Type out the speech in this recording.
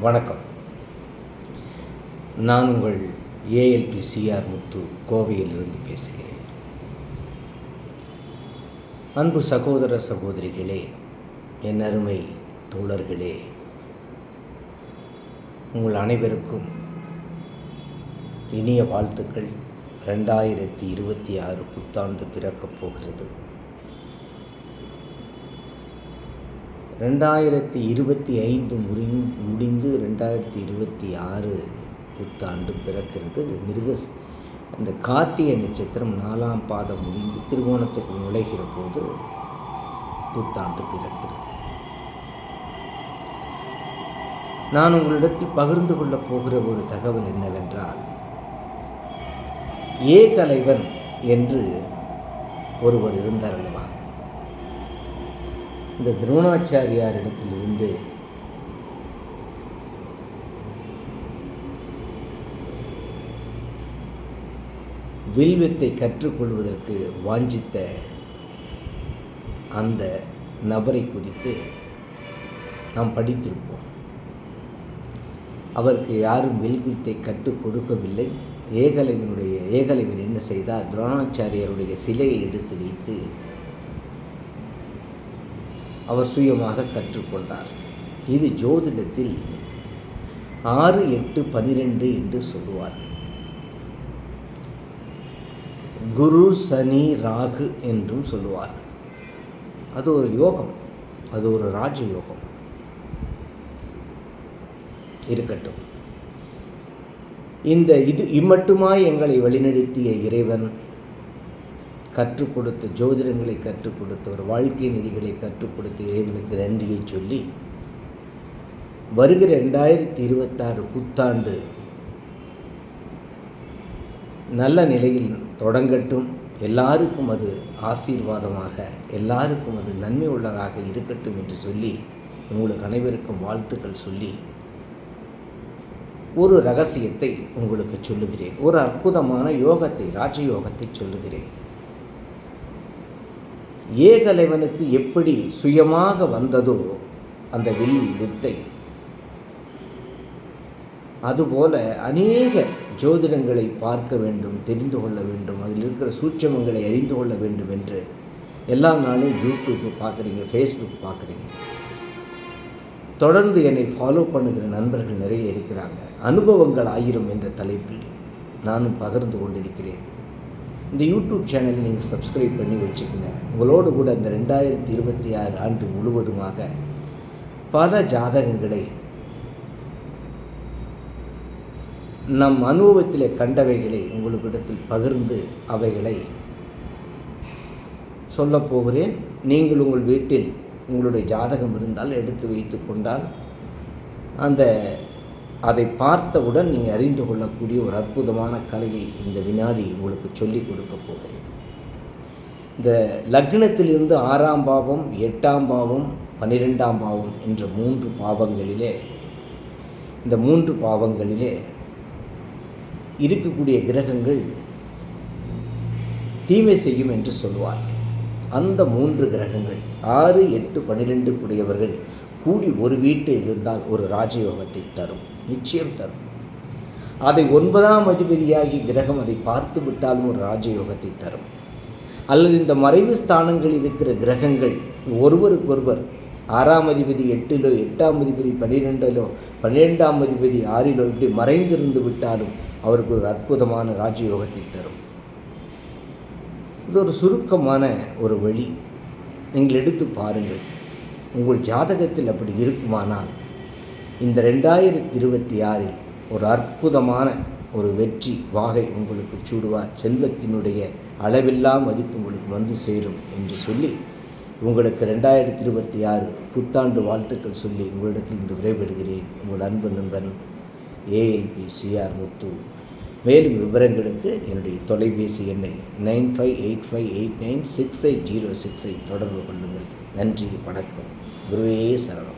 வணக்கம். நான் உங்கள் ஏஎல்பி சிஆர் முத்து கோவையிலிருந்து பேசுகிறேன். அன்பு சகோதர சகோதரிகளே என் அருமை தோழர்களே உங்கள் அனைவருக்கும் இனிய வாழ்த்துக்கள். ரெண்டாயிரத்தி இருபத்தி ஆறு புத்தாண்டு பிறக்கப் போகிறது. ரெண்டாயிரத்தி இருபத்தி ஐந்து முடி முடிந்து ரெண்டாயிரத்தி இருபத்தி ஆறு புத்தாண்டு பிறக்கிறது. மிருக அந்த கார்த்திகை நட்சத்திரம் நாலாம் பாதம் முடிந்து திருவோணத்துக்குள் நுழைகிற போது புத்தாண்டு பிறக்கிறது. நான் உங்களிடத்தில் பகிர்ந்து கொள்ளப் போகிற ஒரு தகவல் என்னவென்றால் ஏ தலைவன் என்று ஒருவர் இருந்தார் அல்லவா? இந்த துரோணாச்சாரியாரிடத்திலிருந்து வில்வித்தை கற்றுக்கொள்வதற்கு வாஞ்சித்த அந்த நபரை குறித்து நாம் படித்திருப்போம். அவருக்கு யாரும் வில்வித்தை கற்றுக் கொடுக்கவில்லை. ஏகலைவனுடைய ஏகலைவன் என்ன செய்தார்? துரோணாச்சாரியருடைய சிலையை எடுத்து வைத்து அவர் சுயமாக கற்றுக்கொண்டார். இது ஜோதிடத்தில் ஆறு எட்டு பனிரெண்டு என்று சொல்லுவார். குரு சனி ராகு என்றும் சொல்லுவார். அது ஒரு யோகம். அது ஒரு ராஜ யோகம் இருக்கட்டும். இந்த இது இம்மட்டுமாய் எங்களை வழிநடத்திய இறைவன் கற்றுக் கொடுத்த ஜோதிடங்களை கற்றுக் கொடுத்தவர் வாழ்க்கை நெறிகளை கற்றுக் கொடுத்த இறைவனுக்கு நன்றியை சொல்லி வருகிற ரெண்டாயிரத்தி இருபத்தாறு புத்தாண்டு நல்ல நிலையில் தொடங்கட்டும். எல்லாருக்கும் அது ஆசீர்வாதமாக எல்லாருக்கும் அது நன்மை உள்ளதாக இருக்கட்டும் என்று சொல்லி உங்களுக்கு அனைவருக்கும் வாழ்த்துக்கள் சொல்லி ஒரு ரகசியத்தை உங்களுக்கு சொல்லுகிறேன். ஒரு அற்புதமான யோகத்தை ராஜயோகத்தை சொல்லுகிறேன். ஏகலைவனுக்கு எப்படி சுயமாக வந்ததோ அந்த வில் வித்தை அதுபோல அநேக ஜோதிடங்களை பார்க்க வேண்டும் தெரிந்து கொள்ள வேண்டும் அதில் இருக்கிற சூட்சமங்களை அறிந்து கொள்ள வேண்டும் என்று எல்லா நாளும் யூடியூப்பு பார்க்குறீங்க ஃபேஸ்புக் பார்க்குறீங்க. தொடர்ந்து என்னை ஃபாலோ பண்ணுகிற நண்பர்கள் நிறைய இருக்கிறாங்க. அனுபவங்கள் ஆயிரம் என்ற தலைப்பில் நானும் பகிர்ந்து கொண்டிருக்கிறேன். இந்த யூடியூப் சேனலை நீங்கள் சப்ஸ்கிரைப் பண்ணி வச்சுக்கோங்க. உங்களோடு கூட இந்த ரெண்டாயிரத்தி இருபத்தி ஆறு ஆண்டு முழுவதுமாக பல ஜாதகங்களை நம் அனுபவத்தில் கண்டவைகளை உங்களுக்கிடத்தில் பகிர்ந்து அவைகளை சொல்லப்போகிறேன் நீங்கள் உங்கள் வீட்டில் உங்களுடைய ஜாதகம் இருந்தால் எடுத்து வைத்து கொண்டால் அந்த அதை பார்த்தவுடன் நீ அறிந்து கொள்ளக்கூடிய ஒரு அற்புதமான கலையை இந்த வினாடி உங்களுக்கு சொல்லிக் கொடுக்க போகிறேன். இந்த லக்னத்திலிருந்து ஆறாம் பாவம் எட்டாம் பாவம் பன்னிரெண்டாம் பாவம் என்ற மூன்று பாவங்களிலே இந்த மூன்று பாவங்களிலே இருக்கக்கூடிய கிரகங்கள் தீமை செய்யும் என்று சொல்வார். அந்த மூன்று கிரகங்கள் ஆறு எட்டு பன்னிரெண்டு கூடியவர்கள் கூடி ஒரு வீட்டில் இருந்தால் ஒரு ராஜயோகத்தை தரும். நிச்சயம் தரும். அதை ஒன்பதாம் அதிபதியாகி கிரகம் அதை பார்த்து விட்டாலும் ஒரு ராஜயோகத்தை தரும். அல்லது இந்த மறைவு ஸ்தானங்களில் இருக்கிற கிரகங்கள் ஒருவருக்கொருவர் ஆறாம் அதிபதி எட்டிலோ எட்டாம் அதிபதி பன்னிரெண்டிலோ பன்னிரெண்டாம் அதிபதி ஆறிலோ இப்படி மறைந்திருந்து விட்டாலும் அவருக்கு ஒரு அற்புதமான ராஜயோகத்தை தரும். இது ஒரு சுருக்கமான ஒரு வழி. நீங்கள் எடுத்து பாருங்கள். உங்கள் ஜாதகத்தில் அப்படி இருக்குமானால் இந்த ரெண்டாயிரத்தி இருபத்தி ஆறில் ஒரு அற்புதமான ஒரு வெற்றி வாகை உங்களுக்கு சூடுவார் செல்வத்தினுடைய அளவில்லா மதிப்பு உங்களுக்கு வந்து சேரும் என்று சொல்லி உங்களுக்கு ரெண்டாயிரத்தி இருபத்தி ஆறு புத்தாண்டு வாழ்த்துக்கள் சொல்லி உங்களிடத்தில் இருந்து விடைபெறுகிறேன். உங்கள் அன்பு நண்பன் ஏஎல்பி சிஆர் முத்து. மேலும் விவரங்களுக்கு என்னுடைய தொலைபேசி எண்ணை nine five eight five eight nine six eight zero சிக்ஸை தொடர்பு கொள்ளுங்கள். நன்றி வணக்கம். குருவே சரணம்.